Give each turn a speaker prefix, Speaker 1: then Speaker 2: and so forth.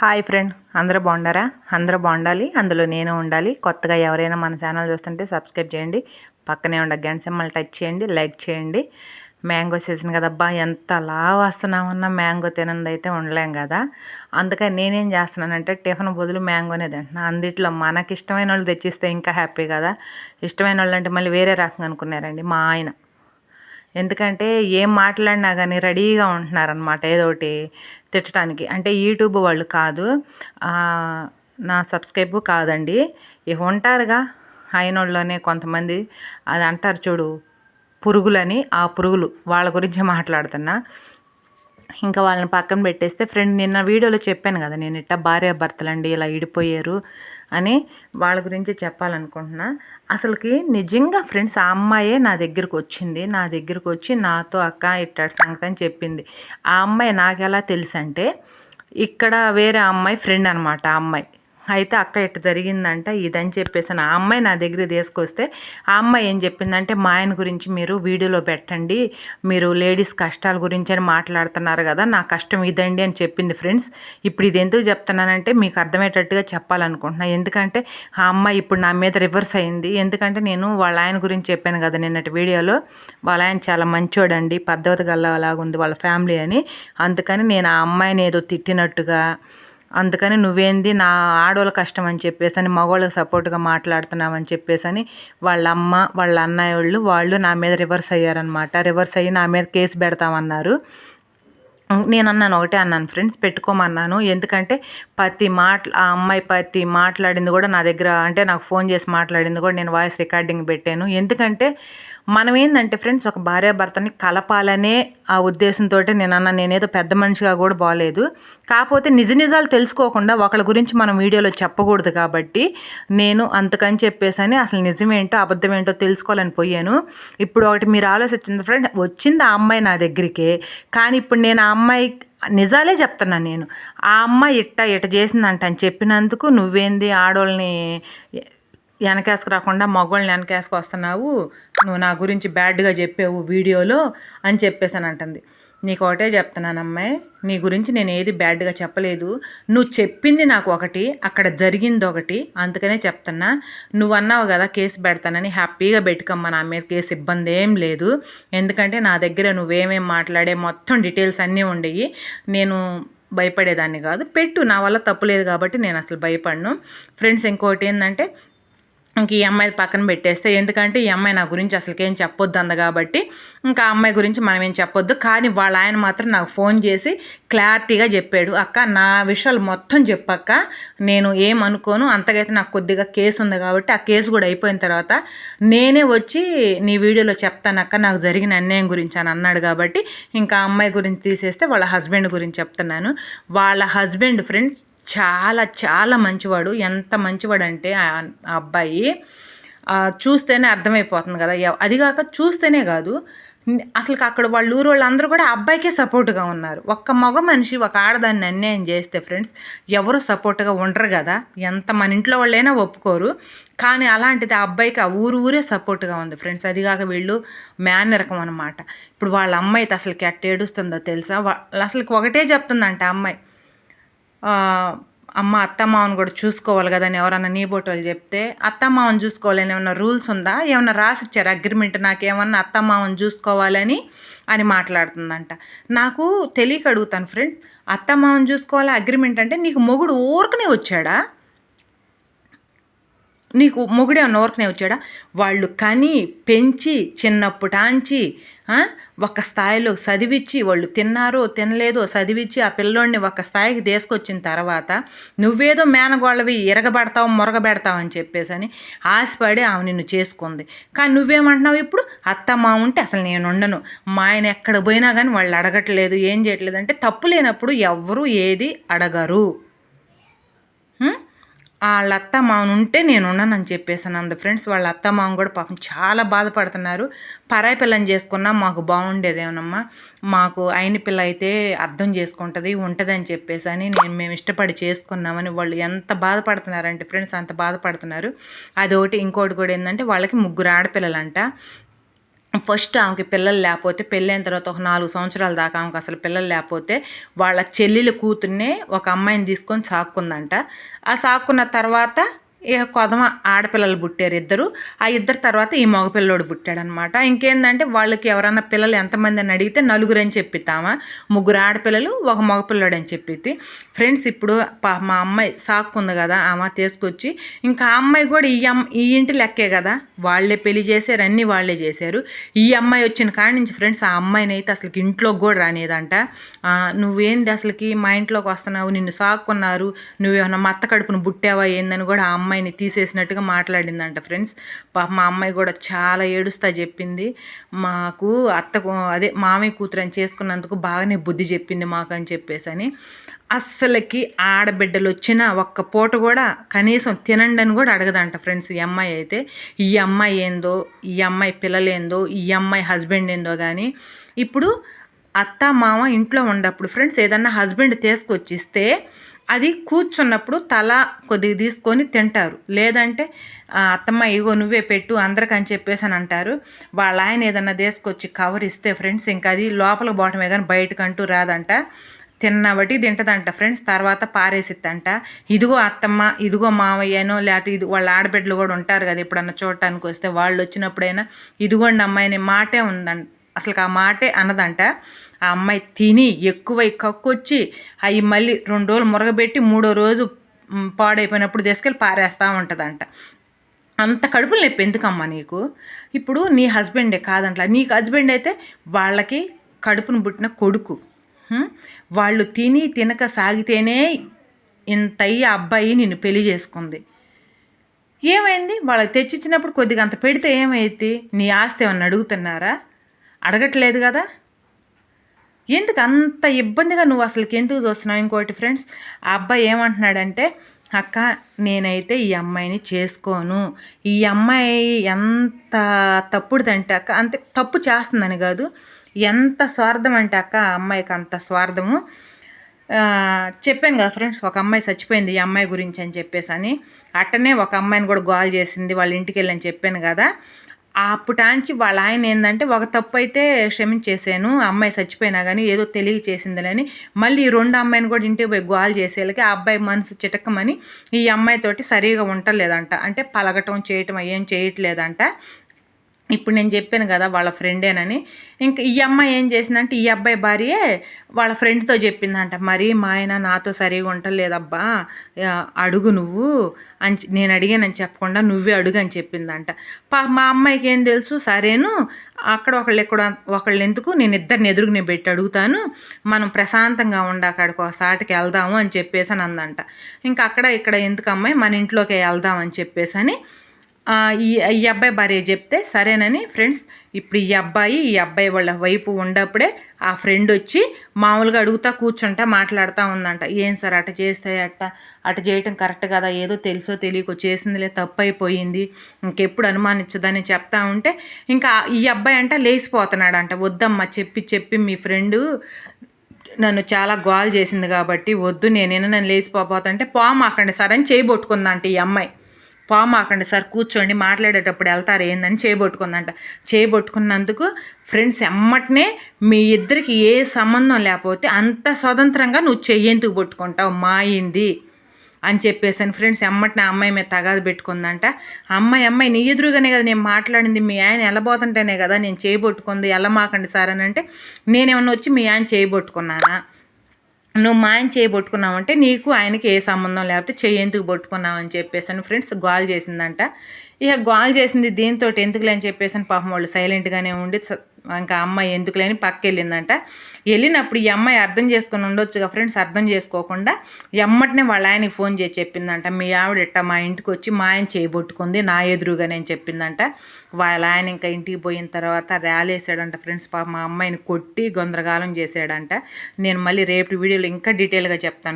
Speaker 1: Hi friend అందరూ బాగుండారా అందరూ బాగుండాలి అందులో నేను ఉండాలి. కొత్తగా ఎవరైనా మన ఛానల్ చూస్తుంటే సబ్స్క్రైబ్ చేయండి. పక్కనే ఉండ గంట సింబల్ టచ్ చేయండి లైక్ చేయండి. మ్యాంగో సీజన్ కదబ్బా ఎంత లా వస్తున్నామన్నా మ్యాంగో తినంది అయితే ఉండలేం కదా. అందుకని నేనేం చేస్తున్నానంటే టిఫిన్ బదులు మ్యాంగోనే తింటున్నా. అందుట్లో మనకి ఇష్టమైన వాళ్ళు తెచ్చిస్తే ఇంకా హ్యాపీ కదా. ఇష్టమైన వాళ్ళు అంటే మళ్ళీ వేరే రకంగా అనుకున్నారండి మా ఆయన. ఎందుకంటే ఏం మాట్లాడినా కానీ రెడీగా ఉంటున్నారనమాట ఏదో ఒకటి తిట్టడానికి. అంటే యూట్యూబ్ వాళ్ళు కాదు. నా సబ్స్క్రైబ్ కాదండి. ఇక ఉంటారుగా? అయినోళ్ళలోనే కొంతమంది. అది అంటారు చూడు పురుగులని ఆ పురుగులు. వాళ్ళ గురించి మాట్లాడుతున్నా. ఇంకా వాళ్ళని పక్కన పెట్టేస్తే ఫ్రెండ్ నిన్న వీడియోలో చెప్పాను కదా నేను ఇట్లా భార్య భర్తలండి ఇలా ఇడిపోయారు అని వాళ్ళ గురించి చెప్పాలనుకుంటున్నా. అసలుకి నిజంగా ఫ్రెండ్స్ ఆ అమ్మాయే నా దగ్గరికి వచ్చింది. నా దగ్గరికి వచ్చి నాతో అక్క ఇట్టాడు సంగతి అని చెప్పింది. ఆ అమ్మాయి నాకు ఎలా తెలుసు అంటే ఇక్కడ వేరే అమ్మాయి ఫ్రెండ్ అనమాట ఆ అమ్మాయి. అయితే అక్క ఇట్ట జరిగిందంట? ఇదని చెప్పేసి ఆ అమ్మాయి నా దగ్గర తీసుకొస్తే ఆ అమ్మాయి ఏం చెప్పిందంటే మా ఆయన గురించి మీరు వీడియోలో పెట్టండి మీరు లేడీస్ కష్టాల గురించి అని మాట్లాడుతున్నారు కదా నా కష్టం ఇదండి అని చెప్పింది ఫ్రెండ్స్. ఇప్పుడు ఇది ఎందుకు చెప్తున్నానంటే మీకు అర్థమయ్యేటట్టుగా చెప్పాలనుకుంటున్నాను ఎందుకంటే ఆ అమ్మాయి ఇప్పుడు నా మీద రివర్స్ అయింది. ఎందుకంటే నేను వాళ్ళ ఆయన గురించి చెప్పాను కదా నిన్నటి వీడియోలో వాళ్ళ ఆయన చాలా మంచోడండి పద్ధతి గల్లలాగుంది వాళ్ళ ఫ్యామిలీ అని. అందుకని నేను ఆ అమ్మాయిని ఏదో తిట్టినట్టుగా అందుకని నువ్వేంది నా ఆడవాళ్ళ కష్టం అని చెప్పేసి అని మగవాళ్ళకి సపోర్ట్గా మాట్లాడుతున్నావు అని చెప్పేసి అని వాళ్ళ అమ్మ వాళ్ళ అన్నయ్య వాళ్ళు వాళ్ళు నా మీద రివర్స్ అయ్యారనమాట రివర్స్ అయ్యి నా మీద కేసు పెడతామన్నారు. నేను అన్నాను ఒకటే అన్నాను ఫ్రెండ్స్ పెట్టుకోమన్నాను. ఎందుకంటే ప్రతి మాట్లా ఆ అమ్మాయి ప్రతి మాట్లాడింది కూడా నా దగ్గర అంటే నాకు ఫోన్ చేసి మాట్లాడింది కూడా నేను వాయిస్ రికార్డింగ్ పెట్టాను. ఎందుకంటే మనం ఏంటంటే ఫ్రెండ్స్ ఒక భార్యాభర్తని కలపాలనే ఆ ఉద్దేశంతో నేను అన్న నేనేదో పెద్ద మనిషిగా కూడా బాగాలేదు కాకపోతే నిజ నిజాలు తెలుసుకోకుండా ఒకళ్ళ గురించి మనం వీడియోలో చెప్పకూడదు కాబట్టి నేను అంతకని చెప్పేసని అసలు నిజమేంటో అబద్ధమేంటో తెలుసుకోవాలని పోయాను. ఇప్పుడు ఒకటి మీరు ఆలోచించింది ఫ్రెండ్ వచ్చింది ఆ అమ్మాయి నా దగ్గరికే. కానీ ఇప్పుడు నేను ఆ అమ్మాయి నిజాలే చెప్తున్నాను నేను. ఆ అమ్మాయి ఇట్ట ఇట్ట చేసిందంట అని చెప్పినందుకు నువ్వేంది ఆడోళ్ళని వెనకేసుకు రాకుండా మగవాళ్ళని వెనకేసుకు వస్తున్నావు నువ్వు నా గురించి బ్యాడ్గా చెప్పావు వీడియోలో అని చెప్పేసాను అంటుంది నీకు ఒకటే చెప్తున్నాను అమ్మాయి నీ గురించి నేను ఏది బ్యాడ్గా చెప్పలేదు. నువ్వు చెప్పింది నాకు ఒకటి అక్కడ జరిగింది ఒకటి అందుకనే చెప్తున్నా. నువ్వు అన్నావు కదా కేసు పెడతానని హ్యాపీగా పెట్టుకమ్మా నా మీద కేసు ఇబ్బంది ఏం లేదు. ఎందుకంటే నా దగ్గర నువ్వేమేం మాట్లాడే మొత్తం డీటెయిల్స్ అన్నీ ఉండేవి నేను భయపడేదాన్ని కాదు. పెట్టు నా వల్ల తప్పులేదు కాబట్టి నేను అసలు భయపడను. ఫ్రెండ్స్ ఇంకోటి ఏంటంటే ఇంక ఈ అమ్మాయి పక్కన పెట్టేస్తే ఎందుకంటే ఈ అమ్మాయి నా గురించి అసలుకేం చెప్పొద్దు అంద కాబట్టి ఇంకా ఆ అమ్మాయి గురించి మనం ఏం చెప్పొద్దు. కానీ వాళ్ళ ఆయన మాత్రం నాకు ఫోన్ చేసి క్లారిటీగా చెప్పాడు. అక్క నా విషయాలు మొత్తం చెప్పక్క. నేను ఏమనుకోను అంతకైతే నాకు కొద్దిగా కేసు ఉంది కాబట్టి ఆ కేసు కూడా అయిపోయిన తర్వాత నేనే వచ్చి నీ వీడియోలో చెప్తానక్క నాకు జరిగిన అన్యాయం గురించి అని అన్నాడు కాబట్టి ఇంకా అమ్మాయి గురించి తీసేస్తే వాళ్ళ హస్బెండ్ గురించి చెప్తున్నాను. వాళ్ళ హస్బెండ్ ఫ్రెండ్ చాలా చాలా మంచివాడు. ఎంత మంచివాడు అంటే ఆ అబ్బాయి చూస్తేనే అర్థమైపోతుంది కదా. అది కాక చూస్తేనే కాదు. అసలు అక్కడ వాళ్ళ ఊరు వాళ్ళందరూ కూడా అబ్బాయికే సపోర్ట్గా ఉన్నారు. ఒక్క మగ మనిషి ఒక ఆడదాన్ని అన్యాయం చేస్తే ఫ్రెండ్స్ ఎవరు సపోర్ట్గా ఉండరు కదా. ఎంత మన ఇంట్లో వాళ్ళైనా ఒప్పుకోరు. కానీ అలాంటిది ఆ అబ్బాయికి ఆ ఊరు ఊరే సపోర్ట్గా ఉంది ఫ్రెండ్స్. అది కాక వీళ్ళు మేనరకం అనమాట ఇప్పుడు వాళ్ళ అమ్మాయి అయితే అసలుకి ఎట్ట ఏడుస్తుందో తెలుసా అసలు ఒకటే చెప్తుందంట ఆ అమ్మాయి. అమ్మ అత్తమామను కూడా చూసుకోవాలి కదా అని ఎవరన్నా నీ బోటోలు చెప్తే అత్తమామను చూసుకోవాలని ఏమన్నా రూల్స్ ఉందా? ఏమన్నా రాసిచ్చారు అగ్రిమెంట్ నాకేమన్నా అత్తమామను చూసుకోవాలని అని మాట్లాడుతుందంట. నాకు తెలియక అడుగుతాను ఫ్రెండ్ అత్తమామను చూసుకోవాలి? అగ్రిమెంట్ అంటే నీకు మొగుడు ఊరుకునే వచ్చాడా? నీకు మొగుడే ఊరుకునే వచ్చాడా? వాళ్ళు కని పెంచి చిన్నప్పుటాంచి ఒక స్థాయిలో చదివిచ్చి వాళ్ళు తిన్నారో తినలేదో చదివిచ్చి ఆ పిల్లోడిని ఒక స్థాయికి తీసుకొచ్చిన తర్వాత నువ్వేదో మేనగోళ్ళవి ఇరగబెడతావు మొరగబెడతావు అని చెప్పేసి అని ఆశపడి ఆమె నిన్ను చేసుకుంది. కానీ నువ్వేమంటున్నావు ఇప్పుడు? అత్త మా ఉంటే అసలు నేను ఉండను. మా ఆయన ఎక్కడ పోయినా కానీ వాళ్ళు అడగట్లేదు ఏం చేయట్లేదు అంటే తప్పు లేనప్పుడు ఎవ్వరూ ఏది అడగరు. వాళ్ళ అత్త మామను ఉంటే నేను ఉన్నానని చెప్పేసాను అంద ఫ్రెండ్స్. వాళ్ళ అత్త మామ కూడా పాపం చాలా బాధపడుతున్నారు. పరాయి పిల్లని చేసుకున్నా మాకు బాగుండేదేమనమ్మా మాకు అయిన పిల్ల అయితే అర్థం చేసుకుంటుంది ఉంటుందని చెప్పేసి అని నేను మేము ఇష్టపడి చేసుకున్నామని వాళ్ళు ఎంత బాధపడుతున్నారంటే ఫ్రెండ్స్ అంత బాధపడుతున్నారు. అదొకటి. ఇంకోటి కూడా ఏంటంటే వాళ్ళకి ముగ్గురు ఆడపిల్లలంట. ఫస్ట్ ఆమెకి పిల్లలు లేకపోతే పెళ్ళైన తర్వాత ఒక నాలుగు సంవత్సరాల దాకా ఆమెకు అసలు పిల్లలు లేకపోతే వాళ్ళ చెల్లెలు కూతుర్నే ఒక అమ్మాయిని తీసుకొని సాక్కుందంట. ఆ సాక్కున్న తర్వాత ఇక కొదమ ఆడపిల్లలు పుట్టారు ఇద్దరు. ఆ ఇద్దరు తర్వాత ఈ మగపిల్లడు పుట్టాడనమాట. ఇంకేందంటే వాళ్ళకి ఎవరన్నా పిల్లలు ఎంతమంది అని అడిగితే నలుగురు అని చెప్పితామా ముగ్గురు ఆడపిల్లలు ఒక మగపిల్లడు అని చెప్పిద్ది. ఫ్రెండ్స్ ఇప్పుడు మా అమ్మాయి సాక్కుంది కదా ఆమె తీసుకొచ్చి ఇంకా ఆ అమ్మాయి కూడా ఈ అమ్మ ఈ ఇంటి లెక్కే కదా. వాళ్ళే పెళ్ళి చేశారు అన్నీ వాళ్ళే చేశారు. ఈ అమ్మాయి వచ్చిన కాడి నుంచి ఫ్రెండ్స్ ఆ అమ్మాయిని అయితే అసలు ఇంట్లోకి కూడా రానేదంట. నువ్వేంది అసలుకి మా ఇంట్లోకి వస్తున్నావు నిన్ను సాక్కున్నారు నువ్వేమన్నా మత్త కడుపును బుట్టావా ఏందని కూడా ఆ అమ్మాయిని తీసేసినట్టుగా మాట్లాడిందంట ఫ్రెండ్స్. పాప మా అమ్మాయి కూడా చాలా ఏడుస్తా చెప్పింది. మాకు అత్తకు అదే మామయ్య కూతురు అని చేసుకున్నందుకు బాగానే బుద్ధి చెప్పింది మాకు అని చెప్పేసి అని. అస్సలకి ఆడబిడ్డలు వచ్చిన ఒక్క పూట కూడా కనీసం తినండి అని కూడా అడగదంట ఫ్రెండ్స్ ఈ అమ్మాయి అయితే. ఈ అమ్మాయి ఏందో ఈ అమ్మాయి పిల్లలేందో ఈ అమ్మాయి హస్బెండ్ ఏందో కానీ ఇప్పుడు అత్త మామ ఇంట్లో ఉండప్పుడు ఫ్రెండ్స్ ఏదన్నా హస్బెండ్ తీసుకొచ్చిస్తే అది కూర్చున్నప్పుడు తల కొద్దిగా తీసుకొని తింటారు. లేదంటే అత్తమ్మ ఇగో నువ్వే పెట్టు అందరికని చెప్పేసి అని అంటారు. వాళ్ళ ఆయన ఏదన్నా తీసుకొచ్చి కవర్ ఇస్తే ఫ్రెండ్స్ ఇంకా అది లోపల బాటమే కానీ బయటకంటూ రాదంట. తిన్నబట్టి తింటదంట ఫ్రెండ్స్. తర్వాత పారేసిద్దంట. ఇదిగో అత్తమ్మ ఇదిగో మావయ్యనో లేకపోతే ఇది వాళ్ళ ఆడబిడ్డలు కూడా ఉంటారు కదా ఎప్పుడన్నా చూడటానికి వస్తే వాళ్ళు వచ్చినప్పుడైనా ఇదిగోండి అనే మాటే ఉందంట. అసలు ఆ మాటే అన్నదంట ఆ అమ్మాయి తిని ఎక్కువై కక్కొచ్చి అవి మళ్ళీ రెండు రోజులు మురగబెట్టి మూడో రోజు పాడైపోయినప్పుడు తీసుకెళ్ళి పారేస్తూ ఉంటుందంట. అంత కడుపులు నొప్పి ఎందుకమ్మా నీకు? ఇప్పుడు నీ హస్బెండే కాదంట్లా. నీకు హస్బెండ్ అయితే వాళ్ళకి కడుపును పుట్టిన కొడుకు. వాళ్ళు తిని తినక సాగితేనే ఇంతయ్యి అబ్బాయి నిన్ను పెళ్ళి చేసుకుంది. ఏమైంది? వాళ్ళకి తెచ్చిచ్చినప్పుడు కొద్దిగా అంత పెడితే ఏమైంది నీ ఆస్తి ఏమన్నా అడుగుతున్నారా? అడగట్లేదు కదా? ఎందుకు అంత ఇబ్బందిగా నువ్వు అసలుకి ఎందుకు చూస్తున్నావు? ఇంకోటి ఫ్రెండ్స్ ఆ అబ్బాయి ఏమంటున్నాడంటే అక్క నేనైతే ఈ అమ్మాయిని చేసుకోను. ఈ అమ్మాయి ఎంత తప్పుడుదంటే అక్క అంతే తప్పు చేస్తుందని కాదు ఎంత స్వార్థం అంటే అక్క ఆ అమ్మాయికి అంత స్వార్థము. చెప్పాను కదా ఫ్రెండ్స్ ఒక అమ్మాయి చచ్చిపోయింది ఈ అమ్మాయి గురించి అని చెప్పేసి అని. అట్టనే ఒక అమ్మాయిని కూడా గోల్ చేసింది వాళ్ళ ఇంటికి వెళ్ళని చెప్పాను కదా. అప్పుటాంచి వాళ్ళ ఆయన ఏంటంటే ఒక తప్పు అయితే క్షమించేసాను అమ్మాయి చచ్చిపోయినా కానీ ఏదో తెలియ చేసిందని మళ్ళీ ఈ రెండు అమ్మాయిని కూడా ఇంటికి పోయి గోల్ చేసేళ్ళకి ఆ అబ్బాయి మనసు చిటకమని ఈ అమ్మాయితోటి సరిగా ఉండలేదంట అంటే పలగటం చేయటం ఏం చేయట్లేదంట. ఇప్పుడు నేను చెప్పాను కదా వాళ్ళ ఫ్రెండేనని. ఇంకా ఈ అమ్మాయి ఏం చేసిందంటే ఈ అబ్బాయి భార్యే వాళ్ళ ఫ్రెండ్తో చెప్పిందంట మరి మా ఆయన నాతో సరిగా ఉండలేదబ్బా అడుగు నువ్వు అని నేను అడిగానని చెప్పకుండా నువ్వే అడుగు అని చెప్పిందంట. పా మా అమ్మాయికి ఏం తెలుసు? సరేను అక్కడ ఒకళ్ళు ఎక్కడ ఒకళ్ళు ఎందుకు? నేను ఇద్దరిని ఎదురుకు నేను పెట్టి అడుగుతాను మనం ప్రశాంతంగా ఉండ అక్కడికి ఒకసాటికి వెళ్దాము అని చెప్పేసి అని అందంట. ఇంకా అక్కడ ఇక్కడ ఎందుకు అమ్మాయి? మన ఇంట్లోకి వెళ్దాం అని చెప్పేసి అని ఈ ఈ అబ్బాయి భార్య చెప్తే సరేనని ఫ్రెండ్స్ ఇప్పుడు ఈ అబ్బాయి ఈ అబ్బాయి వాళ్ళ వైపు ఉండప్పుడే ఆ ఫ్రెండ్ వచ్చి మామూలుగా అడుగుతా కూర్చుంటా మాట్లాడుతూ ఉందంట. ఏం సార్ అట చేస్తే అట్ట? అట చేయటం కరెక్ట్ కదా? ఏదో తెలుసో తెలియకో చేసిందిలే తప్పు అయిపోయింది ఇంకెప్పుడు అనుమానించదని చెప్తా ఉంటే ఇంకా ఈ అబ్బాయి అంట లేచిపోతున్నాడంట. వద్దమ్మా చెప్పి చెప్పి మీ ఫ్రెండు నన్ను చాలా గోల్ చేసింది కాబట్టి వద్దు నేనైనా నన్ను లేచిపోతుంటే పోమాకండి సరే అని చేయబొట్టుకుందంట ఈ అమ్మాయి. పామాకండి సార్ కూర్చోండి మాట్లాడేటప్పుడు వెళ్తారు ఏందని చేయబొట్టుకుందంట చేయబొట్టుకున్నందుకు ఫ్రెండ్స్ ఎమ్మటనే మీ ఇద్దరికి ఏ సంబంధం లేకపోతే అంత స్వతంత్రంగా నువ్వు చెయ్యేందుకు పట్టుకుంటావు మాయింది అని చెప్పేసాను ఫ్రెండ్స్ ఎమ్మటిని అమ్మాయి మీద తగాదు పెట్టుకుందంట. అమ్మాయి అమ్మాయి నీ ఎదురుగానే కదా నేను మాట్లాడింది మీ ఆయన వెళ్ళబోతుంటేనే కదా నేను చేయబొట్టుకుంది మాకండి సార్ అని అంటే నేనేమన్నా వచ్చి మీ ఆయన చేయబొట్టుకున్నానా నువ్వు మా ఆయన చేయి చేయబొట్టుకున్నావంటే నీకు ఆయనకి ఏ సంబంధం లేకపోతే చేయి ఎందుకు పట్టుకున్నావు అని చెప్పేసి ఫ్రెండ్స్ గాల్ చేసిందంట. ఇక గాల్ చేసింది దీంతో ఎందుకులే అని చెప్పేసి పాపం వాళ్ళు సైలెంట్గానే ఉండి ఇంకా అమ్మాయి ఎందుకులేని పక్క వెళ్ళిందంట వెళ్ళినప్పుడు ఈ అమ్మాయి అర్థం చేసుకుని ఉండొచ్చుగా ఫ్రెండ్స్ అర్థం చేసుకోకుండా ఎమ్మటినే వాళ్ళ ఆయనకి ఫోన్ చేసి చెప్పిందంట. మీ ఆవిడ ఇట్ట మా ఇంటికి వచ్చి మా ఆయన చేయబొట్టుకుంది నా ఎదురుగా నేను చెప్పిందంట. వాళ్ళ ఆయన ఇంకా ఇంటికి పోయిన తర్వాత ర్యాలీ వేసాడంట ఫ్రెండ్స్. పాప మా అమ్మాయిని కొట్టి గొందరగాలం చేశాడంట. నేను మళ్ళీ రేపు వీడియోలో ఇంకా డీటెయిల్గా చెప్తాను.